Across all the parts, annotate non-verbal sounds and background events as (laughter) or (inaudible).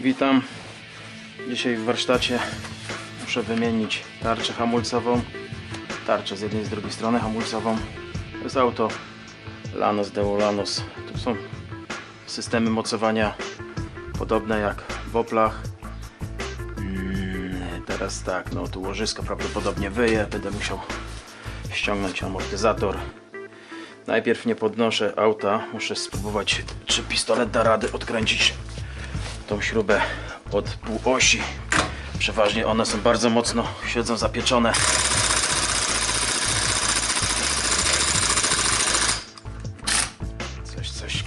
Witam. Dzisiaj w warsztacie muszę wymienić tarczę hamulcową. Tarczę z jednej i z drugiej strony hamulcową. To jest auto Lanos Deo Lanos. Tu są systemy mocowania podobne jak w Oplach. Mm, Teraz tak, no tu łożysko prawdopodobnie wyje. Będę musiał ściągnąć amortyzator. Najpierw nie podnoszę auta. Muszę spróbować, czy pistolet da radę odkręcić tą śrubę od półosi. Przeważnie one są bardzo mocno siedzą zapieczone. Coś, coś.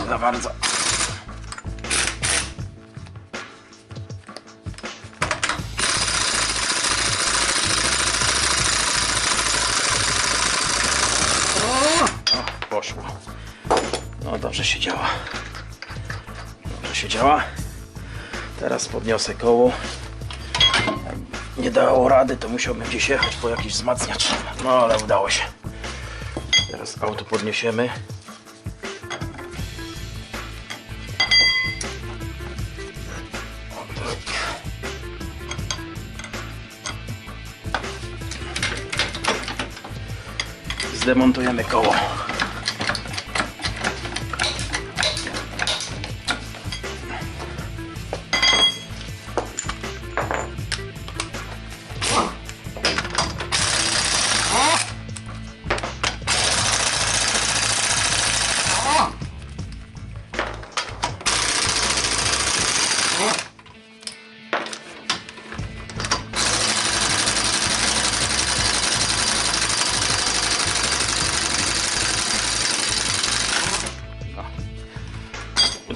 Nie za bardzo. Poszło. No dobrze się działa. Dobrze się działa. Teraz podniosę koło. Nie dało rady, to musiałbym gdzieś jechać po jakiś wzmacniacz. No ale udało się. Teraz auto podniesiemy. Tak. Zdemontujemy koło.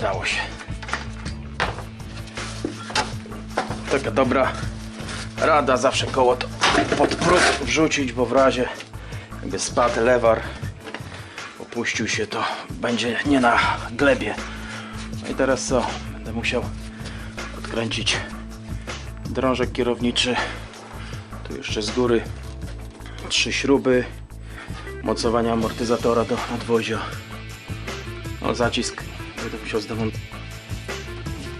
Udało się. Taka dobra rada, zawsze koło to pod próg wrzucić, bo w razie jakby spadł lewar, opuścił się, to będzie nie na glebie. No i teraz co? Będę musiał odkręcić drążek kierowniczy. Tu jeszcze z góry trzy śruby, mocowania amortyzatora do nadwozia. O, zacisk będę musiał zdemontować.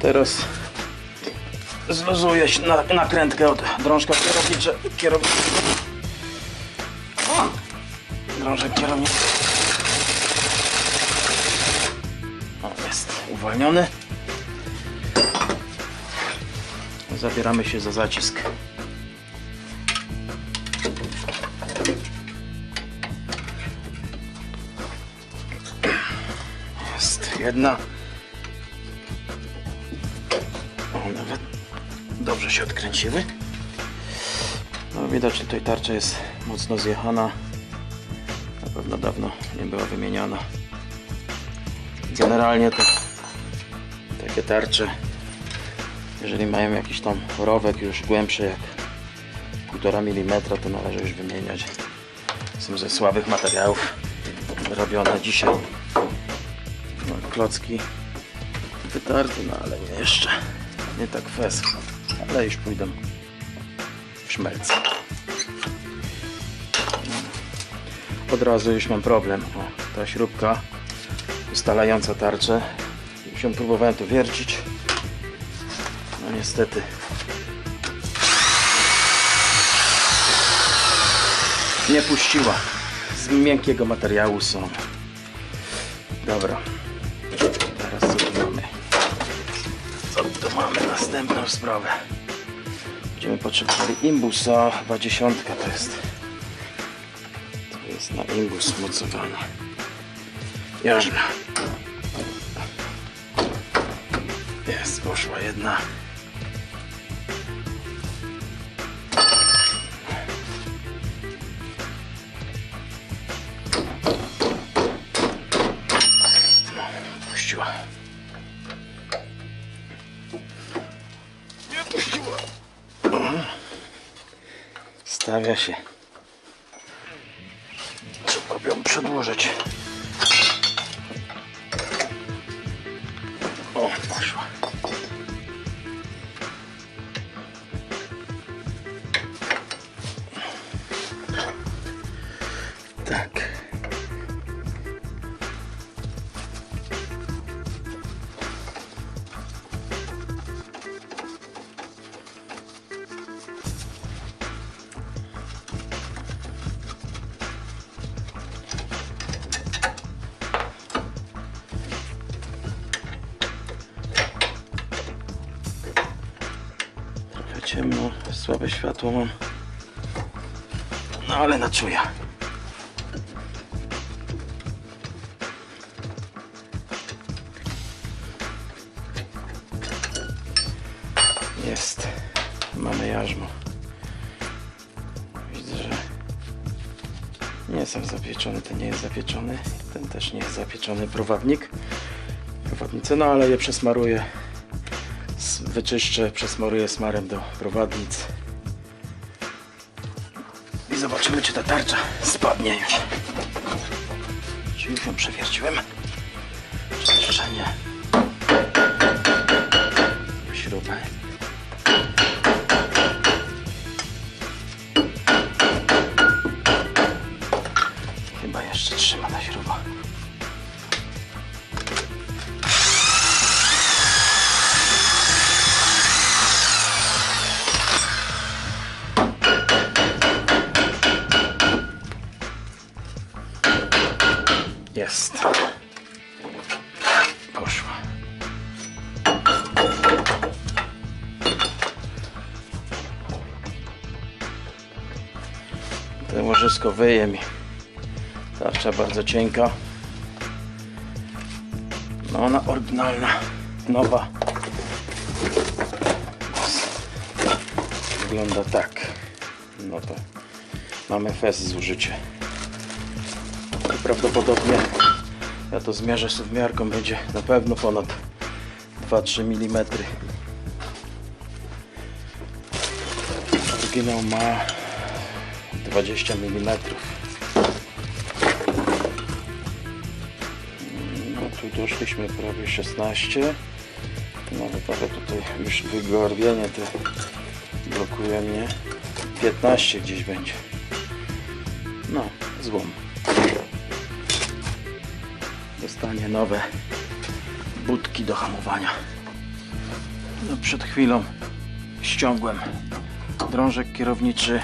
Teraz zluzuję się na, nakrętkę od drążka kierownicze, kierowniczy. Drążek kierowniczy. Jest uwolniony. Zabieramy się za zacisk. Jedna. O, nawet dobrze się odkręciły. No że tutaj tarcza jest mocno zjechana. Na pewno dawno nie była wymieniana. Generalnie to takie tarcze, jeżeli mają jakiś tam rowek już głębszy jak 1,5 mm, to należy już wymieniać. Są ze słabych materiałów robione dzisiaj. Klocki wytarte, no ale nie jeszcze. Nie tak fest, ale już pójdą w szmelce. Od razu już mam problem. O, ta śrubka ustalająca tarczę. Już ją próbowałem tu wiercić. No niestety. Nie puściła. Z miękkiego materiału są. Dobra. Mamy? Następną sprawę. Będziemy potrzebowali imbusa. Chyba dziesiątka to jest. To jest na imbus mocowanie. Jażna. Jest, poszła jedna. Stawia się. Trzeba ją przedłożyć. Ciemno, słabe światło mam. No ale na czuja. Jest. Mamy jarzmo. Widzę, że nie są zapieczone. Ten nie jest zapieczony. Ten też nie jest zapieczony. Prowadnik. Prowadnicę, no ale je przesmaruję. Wyczyszczę, przesmaruję smarem do prowadnic. I zobaczymy, czy ta tarcza spadnie już. Już ją przewierciłem? Czy? Wyje mi. Tarcza bardzo cienka. No ona oryginalna, nowa. Wygląda tak. No to mamy fest zużycie. I prawdopodobnie ja to zmierzę miarką będzie na pewno ponad 2-3 mm. Oryginał ma 20 mm. No tu doszliśmy prawie 16. Nawet ale tutaj już wygarbienie te blokuje mnie. 15 gdzieś będzie. No, złom. Dostanie nowe budki do hamowania. No, przed chwilą ściągłem drążek kierowniczy.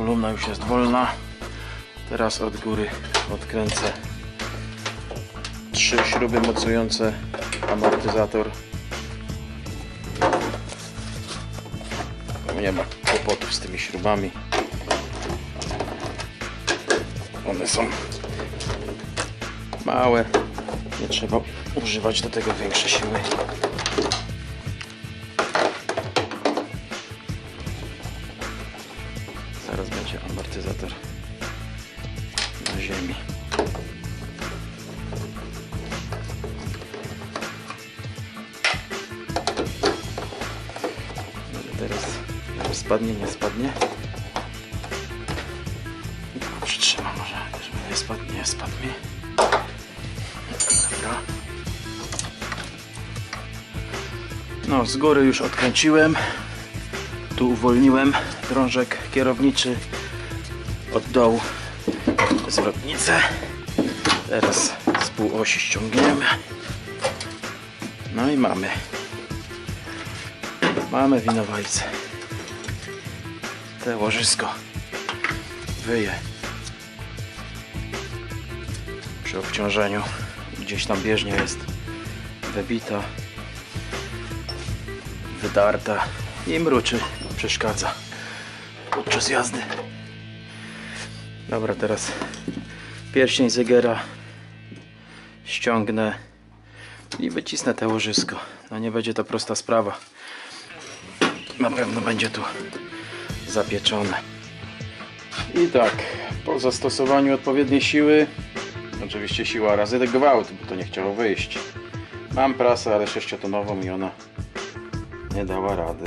Kolumna już jest wolna. Teraz od góry odkręcę trzy śruby mocujące amortyzator. Nie ma kłopotów z tymi śrubami. One są małe. Nie trzeba używać do tego większej siły. Będzie amortyzator na ziemi. Teraz spadnie, nie spadnie. Przytrzymam może, żeby nie spadł, nie spadł mi. Dobra. No, z góry już odkręciłem. Tu uwolniłem drążek kierowniczy od dołu zwrotnicę. Teraz z półosi ściągniemy. No i mamy. Mamy winowajcę. Te łożysko wyje przy obciążeniu. Gdzieś tam bieżnia jest wybita, wydarta i mruczy, przeszkadza podczas jazdy. Dobra, teraz pierścień Zegera ściągnę i wycisnę te łożysko. No nie będzie to prosta sprawa. Na pewno będzie tu zapieczone. I tak, po zastosowaniu odpowiedniej siły, oczywiście siła razy gwałt, bo to nie chciało wyjść. Mam prasę, ale sześciotonową i ona nie dała rady.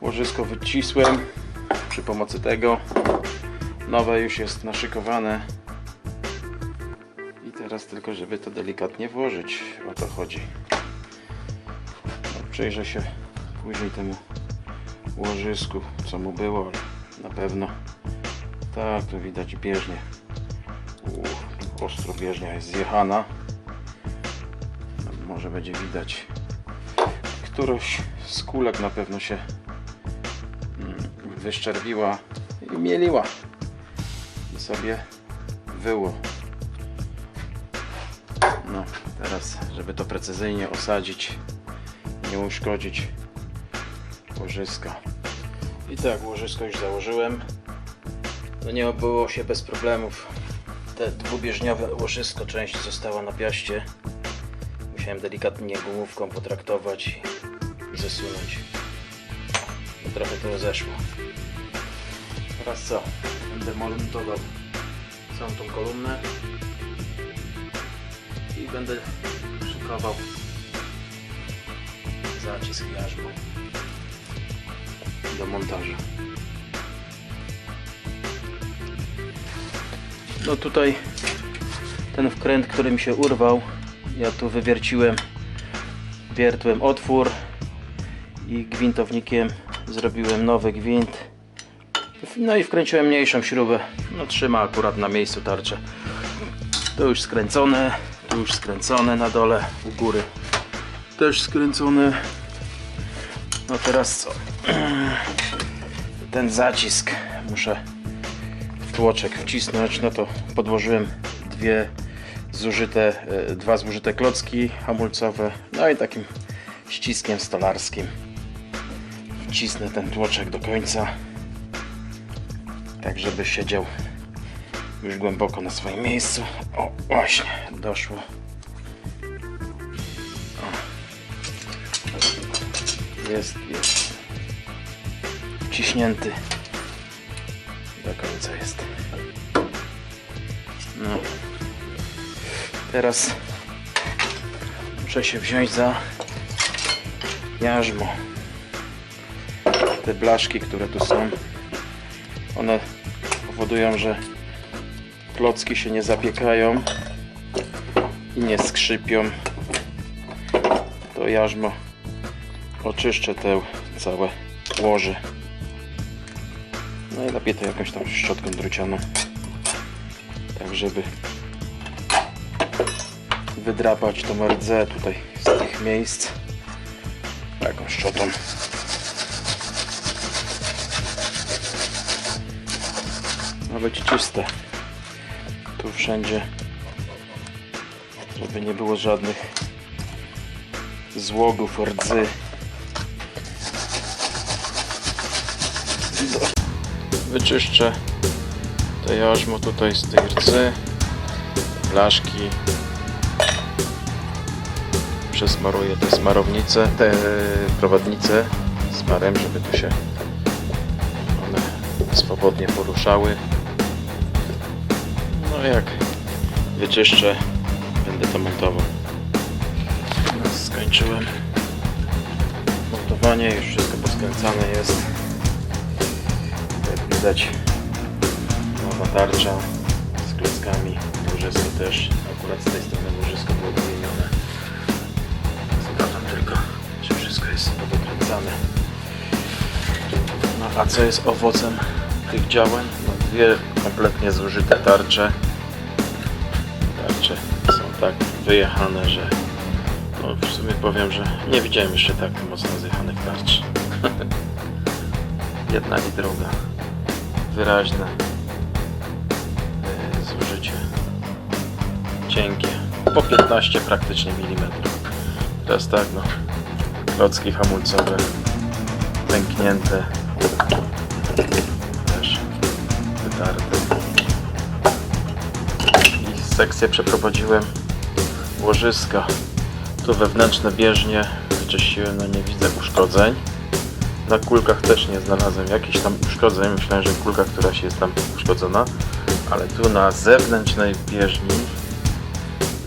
Łożysko wycisłem przy pomocy tego. Nowe już jest naszykowane. I teraz tylko, żeby to delikatnie włożyć. O to chodzi. Przyjrzę się później temu łożysku, co mu było, ale na pewno tak, tu widać bieżnię. U, ostro bieżnia jest zjechana. Może będzie widać. Któraś z kulek na pewno się wyszczerbiła i mieliła i sobie wyło. No, teraz, żeby to precyzyjnie osadzić, nie uszkodzić, łożysko. I tak, łożysko już założyłem. No nie obyło się bez problemów. Te dwubieżniowe łożysko, część została na piaście. Musiałem delikatnie gumówką potraktować i zesunąć. No trochę to zeszło. Teraz co? Będę montował całą tą kolumnę i będę szykował zacisk jarzmu do montażu. No tutaj ten wkręt, który mi się urwał, ja tu wywierciłem wiertłem otwór i gwintownikiem zrobiłem nowy gwint. No i wkręciłem mniejszą śrubę. No trzyma akurat na miejscu tarczę. To już skręcone tu już skręcone na dole u góry. Też skręcone. No teraz co? Ten zacisk muszę w tłoczek wcisnąć. No to podłożyłem dwie zużyte, e, dwa zużyte klocki hamulcowe. No i takim ściskiem stolarskim wcisnę ten tłoczek do końca tak żeby siedział już głęboko na swoim miejscu. O właśnie doszło. O. jest, jest. Wciśnięty do końca jest. No. Teraz muszę się wziąć za jarzmo te blaszki, które tu są one powodują, że klocki się nie zapiekają i nie skrzypią. To jarzmo oczyszczę te całe łoże. No i lepiej to jakąś tam szczotką drucianą tak żeby wydrapać tą rdze tutaj z tych miejsc. Taką szczotą być czyste. Tu wszędzie żeby nie było żadnych złogów rdzy. Wyczyszczę to jarzmo tutaj z tej rdzy. Blaszki. Przesmaruję te smarownice te prowadnice smarem żeby tu się one swobodnie poruszały no jak wyczyszczę będę to montował. Skończyłem montowanie już wszystko poskręcane jest. Jak widać nowa tarcza z klockami. Łożysko też. Akurat z tej strony łożysko było wymienione. Sprawdzam tylko czy wszystko jest podokręcane. No a co jest owocem tych działań? Dwie kompletnie zużyte tarcze. Tarcze są tak wyjechane, że no w sumie powiem, że nie widziałem jeszcze tak mocno zjechanych tarcz. (laughs) Jedna i druga. Wyraźne yy, zużycie. Cienkie. Po 15 praktycznie mm teraz tak no klocki hamulcowe pęknięte sekcję przeprowadziłem. Łożyska. Tu wewnętrzne bieżnie. Wyczyściłem, no nie widzę uszkodzeń. Na kulkach też nie znalazłem jakichś tam uszkodzeń. Myślałem, że kulka któraś jest tam uszkodzona. Ale tu na zewnętrznej bieżni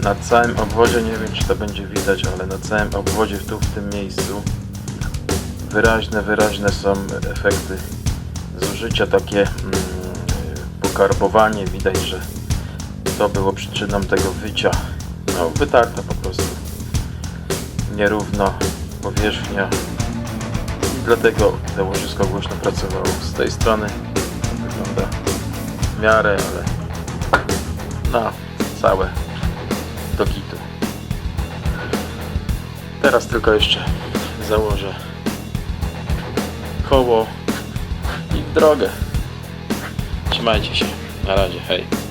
na całym obwodzie, nie wiem czy to będzie widać, ale na całym obwodzie tu w tym miejscu wyraźne, wyraźne są efekty zużycia, takie mm, pokarbowanie, widać, że to było przyczyną tego wycia. No, wytarta po prostu nierówno powierzchnia i dlatego to łożysko głośno pracowało. Z tej strony wygląda w miarę, ale no, całe do kitu. Teraz tylko jeszcze założę koło i w drogę. Trzymajcie się. Na razie. Hej.